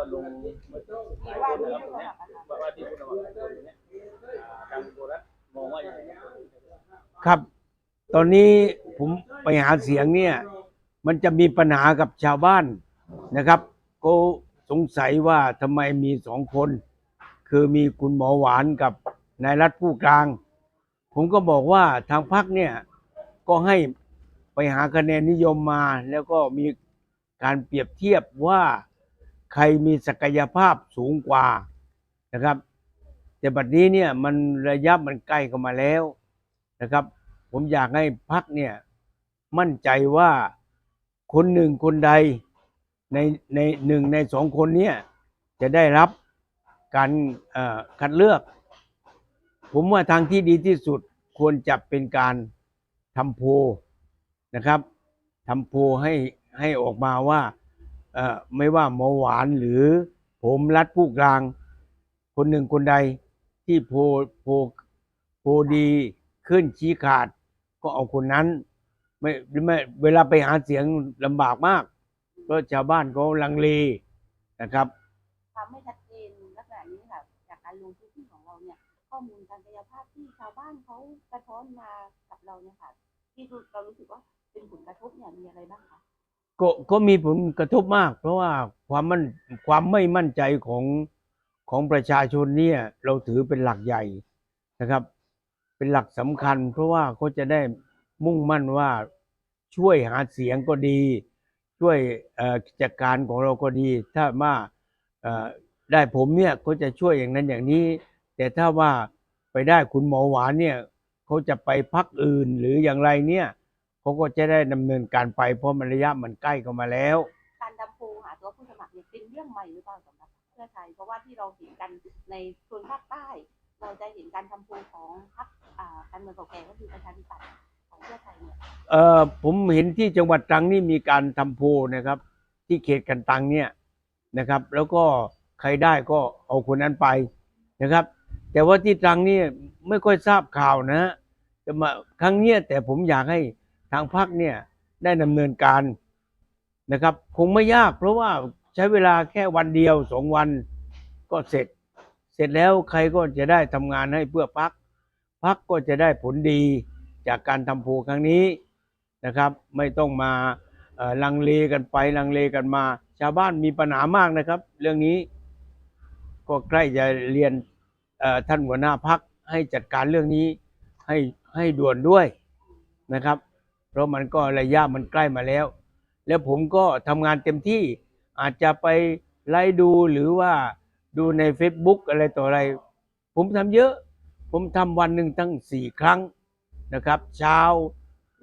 ว่าลงหลายคนนะครับตรงเนี้ยว่าที่ผู้สมัครหลายคนตรงเนี้ยอ่าทางโบรัฐมองว่าอย่างไรครับ ตอนนี้ผมไปหาเสียงเนี่ย มันจะมีปัญหากับชาวบ้านนะครับก็สงสัยว่าทำไมมีสองคน คือมีคุณหมอหวานกับนายรัฐผู้กลาง ผมก็บอกว่าทางพรรคเนี่ย ก็ให้ไปหาคะแนนนิยมมา แล้วก็มีการเปรียบเทียบว่า ใครมีศักยภาพสูงกว่านะครับ แต่บัดนี้เนี่ยมันระยะมันใกล้เข้ามาแล้วนะครับ ผมอยากให้พักเนี่ยมั่นใจว่าคนหนึ่งคนใดในในหนึ่งในสองคนเนี่ยจะได้รับการคัดเลือก ผมว่าทางที่ดีที่สุดควรจะเป็นการทำโพนะครับทำโพให้ให้ออกมาว่า ไม่ว่าหมอหวานหรือผมรัฐผู้กลาง คนหนึ่งคนใดที่โพโพโพดีขึ้นชี้ขาด ก็เอาคนนั้นไม่ไม่เวลาไปหาเสียงลำบากมากเพราะชาวบ้านเขาลังเลนะครับความไม่ชัดเจนลักษณะนี้ค่ะจากการลงพื้นที่ของเราเนี่ย ข้อมูลการกายภาพที่ชาวบ้านเขาสะท้อนมากับเราเนี่ยค่ะที่เรารู้สึกว่า ก็ก็มีผลกระทบมาก เพราะว่าความมั่นความไม่มั่นใจของของประชาชนเนี่ยเราถือเป็นหลักใหญ่นะครับ เป็นหลักสำคัญ เพราะว่าเขาจะได้มุ่งมั่นว่าช่วยหาเสียงก็ดี ช่วยกิจการของเราก็ดี ถ้าว่าได้ผมเนี่ยก็จะช่วยอย่างนั้นอย่างนี้ แต่ถ้าว่าไปได้คุณหมอหวานเนี่ยเขาจะไปพักอื่นหรืออย่างไรเนี่ย เขาก็จะได้ดำเนินการไปเพราะมันระยะมันใกล้เข้ามาแล้ว การทำโพลหาตัวผู้สมัครเนี่ยเป็นเรื่องใหม่หรือเปล่าสำหรับเพื่อไทย เพราะว่าที่เราเห็นกันในโซนภาคใต้ เราจะเห็นการทำโพลของพรรคอ่าการเมืองเก่าแก่ก็คือประชาธิปัตย์ของเพื่อไทยเนี่ยเอ่อผมเห็นที่จังหวัดตรังนี่มีการทำโพลนะครับ ที่เขตกันตังเนี่ยนะครับ แล้วก็ใครได้ก็เอาคนนั้นไปนะครับ แต่ว่าที่ตรังนี่ไม่ค่อยทราบข่าวนะฮะจะมาครั้งเนี้ยแต่ผมอยากให้ ทางพรรคเนี่ยได้ดำเนินการนะครับ คงไม่ยาก เพราะว่าใช้เวลาแค่วันเดียวสองวันก็เสร็จ เสร็จแล้วใครก็จะได้ทำงานให้เพื่อพรรคพรรคก็จะได้ผลดีจากการทำโพครั้งนี้นะครับ ไม่ต้องมาลังเลกันไปลังเลกันมา ชาวบ้านมีปัญหามากนะครับ เรื่องนี้ ก็ใกล้จะเรียนท่านหัวหน้าพักให้จัดการเรื่องนี้ให้ให้ด่วนด้วยนะครับ เพราะมันก็ระยะมันใกล้มาแล้ว แล้วผมก็ทำงานเต็มที่อาจจะไปไล่ดูหรือว่าดูใน Facebook อะไรต่ออะไร ผมทำเยอะ ผมทำวันหนึ่งตั้งสี่ครั้งนะครับ เช้า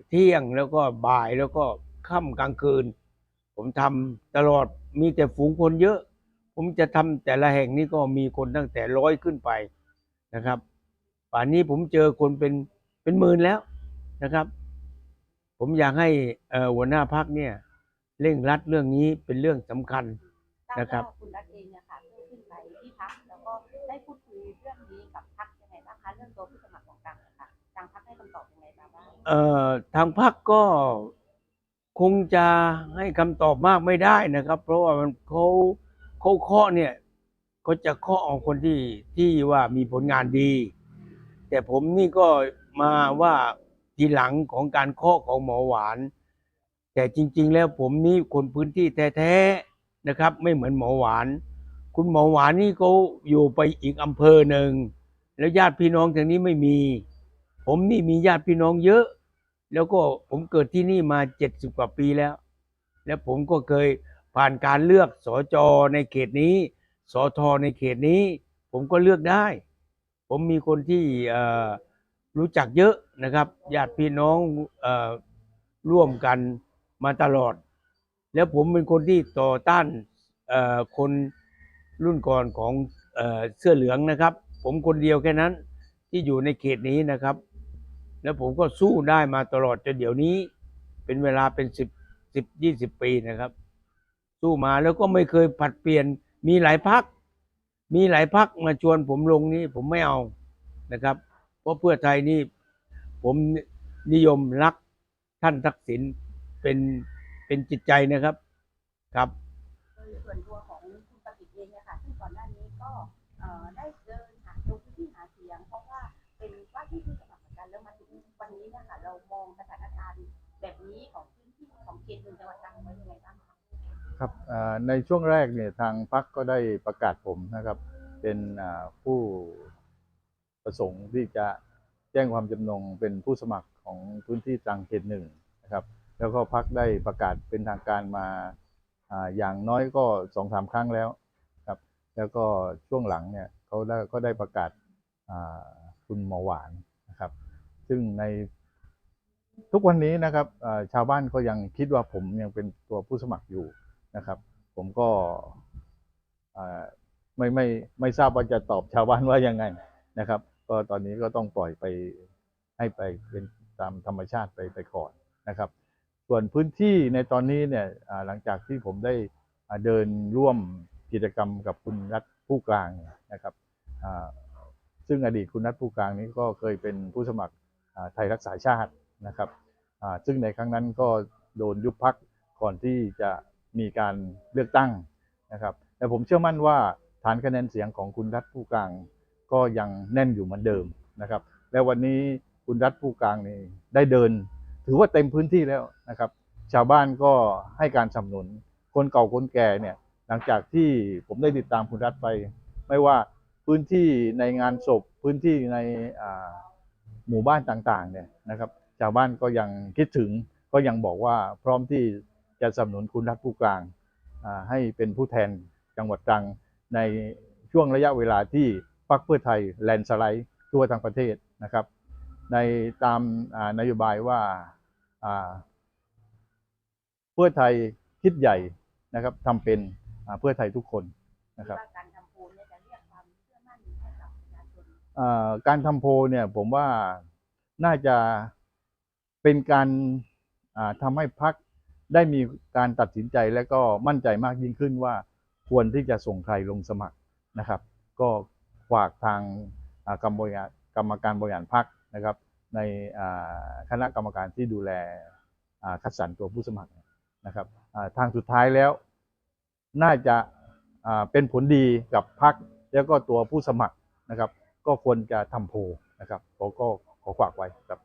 เที่ยงแล้วก็บ่ายแล้วก็ค่ำกลางคืน ผมทำตลอดมีแต่ฝูงคนเยอะ ผมจะทำแต่ละแห่งนี้ก็มีคนตั้งแต่ร้อยขึ้นไปนะครับ ป่านนี้ผมเจอคนเป็นเป็นหมื่นแล้วนะครับ ผมอยากให้เอ่อหัวหน้าพักเนี่ยเร่งรัดเรื่องนี้เป็นเรื่องสำคัญทราบนะครับว่าคุณรัฐเองเนี่ยค่ะเพิ่งขึ้นไปที่พักแล้วก็ได้พูดคุยเรื่องนี้กับพักยังไงบ้างคะเรื่องตัวผู้สมัครของกลางค่ะทางพักให้คำตอบยังไงมาบ้างเอ่อทางพักก็คงจะให้คำตอบมากไม่ได้นะครับ เพราะว่ามันเขาเขาเคาะเนี่ยเขาจะเคาะเอาคนที่ที่ว่ามีผลงานดี แต่ผมนี่ก็มาว่า ทีหลังของการเคาะของหมอหวาน แต่จริง ๆ แล้วผมนี่คนพื้นที่แท้ๆนะครับ ไม่เหมือนหมอหวาน คุณหมอหวานนี่เขาอยู่ไปอีกอำเภอหนึ่งแล้วญาติพี่น้องทางนี้ไม่มี ผมนี่มีญาติพี่น้องเยอะ แล้วก็ผมเกิดที่นี่มาเจ็ดสิบกว่าปีแล้ว แล้วผมก็เคยผ่านการเลือกสจในเขตนี้สทในเขตนี้ ผมก็เลือกได้ ผมมีคนที่รู้จักเยอะ นะครับญาติพี่น้องอร่วมกันมาตลอด แล้วผมเป็นคนที่ต่อต้านคนรุ่นก่อนของเอเสื้อเหลืองนะครับ ผมคนเดียวแค่นั้นที่อยู่ในเขตนี้นะครับ แล้วผมก็สู้ได้มาตลอดจนเดี๋ยวนี้ เป็นเวลาเป็นสิบสิบยี่สิบปีนะครับ สู้มาแล้วก็ไม่เคยผัดเปลี่ยนมีหลายพัก มีหลายพักมาชวนผมลงนี้ผมไม่เอานะครับ เพราะเพื่อไทยนี่ ผมนิยมรักท่านทักษิณเป็นเป็นจิตใจนะครับครับโส่วนตัวของคุณประกิตเองเนี่ยค่ะซึ่งก่อนหน้านี้ก็เอ่อได้เดินหาลงพื้นที่หาเสียง เพราะว่าเป็นว่าที่ผู้สมัครเหมือนกันแล้วมาถึงวันนี้เนี่ยค่ะเรามองสถานการณ์แบบนี้ของพื้นที่ของเขตหนึ่งจังหวัดตรังไว้ยังไงบ้างคะครับอ่าในช่วงแรกเนี่ยทางพรรคก็ได้ประกาศผมนะครับ เป็นอ่าผู้ประสงค์ที่จะ แจ้งความจำนงเป็นผู้สมัครของพื้นที่ตรังเขตหนึ่งนะครับ แล้วก็พรรคได้ประกาศเป็นทางการมาอย่างน้อยก็สองสามครั้งแล้วครับแล้วก็ช่วงหลังเนี่ยเขาได้ก็ได้ประกาศคุณหมอหวานนะครับ ซึ่งในทุกวันนี้นะครับชาวบ้านก็ยังคิดว่าผมยังเป็นตัวผู้สมัครอยู่นะครับ ผมก็อ่ไม่ไม่ไม่ทราบว่าจะตอบชาวบ้านว่ายังไงนะครับ ก็ตอนนี้ก็ต้องปล่อยไปให้ไปเป็นตามธรรมชาติไปไปก่อนนะครับ ส่วนพื้นที่ในตอนนี้เนี่ยหลังจากที่ผมได้เดินร่วมกิจกรรมกับคุณรัฐผู้กลางนะครับซึ่งอดีตคุณรัฐผู้กลางนี้ก็เคยเป็นผู้สมัครไทยรักษาชาตินะครับซึ่งในครั้งนั้นก็โดนยุบพักก่อนที่จะมีการเลือกตั้งนะครับ แต่ผมเชื่อมั่นว่าฐานคะแนนเสียงของคุณรัฐผู้กลาง ก็ยังแน่นอยู่เหมือนเดิมนะครับ และวันนี้คุณรัฐผู้กลางนี่ได้เดิน ถือว่าเต็มพื้นที่แล้วนะครับ ชาวบ้านก็ให้การสนับสนุนคนเก่าคนแก่เนี่ยหลังจากที่ผมได้ติดตามคุณรัฐไป ไม่ว่าพื้นที่ในงานศพพื้นที่ในหมู่บ้านต่างๆเนี่ยนะครับชาวบ้านก็ยังคิดถึงก็ยังบอกว่าพร้อมที่จะสนับสนุนคุณรัฐผู้กลางให้เป็นผู้แทนจังหวัดตรังในช่วงระยะเวลาที่ พรรคเพื่อไทยแลนด์สไลด์ทั่วทั้งประเทศนะครับ ในตามอ่านโยบายว่าอ่าเพื่อไทยคิดใหญ่นะครับทำเป็นอ่าเพื่อไทยทุกคนนะครับว่าการทำโพลเนี่ยจะเรียกความเชื่อมั่นให้กับประชาชนเอ่อการทำโพลเนี่ยผมว่าน่าจะเป็นการอ่าทำให้พักได้มีการตัดสินใจและก็มั่นใจมากยิ่งขึ้นว่าควรที่จะส่งใครลงสมัครนะครับ ก็ ฝากทางกรรมบริหารกรรมการบริหารพักนะครับ ในคณะกรรมการที่ดูแลคัดสรรตัวผู้สมัครนะครับทางสุดท้ายแล้วน่าจะเป็นผลดีกับพักแล้วก็ตัวผู้สมัครนะครับ ก็ควรจะทำโพลนะครับผมก็ขอฝากไว้ครับ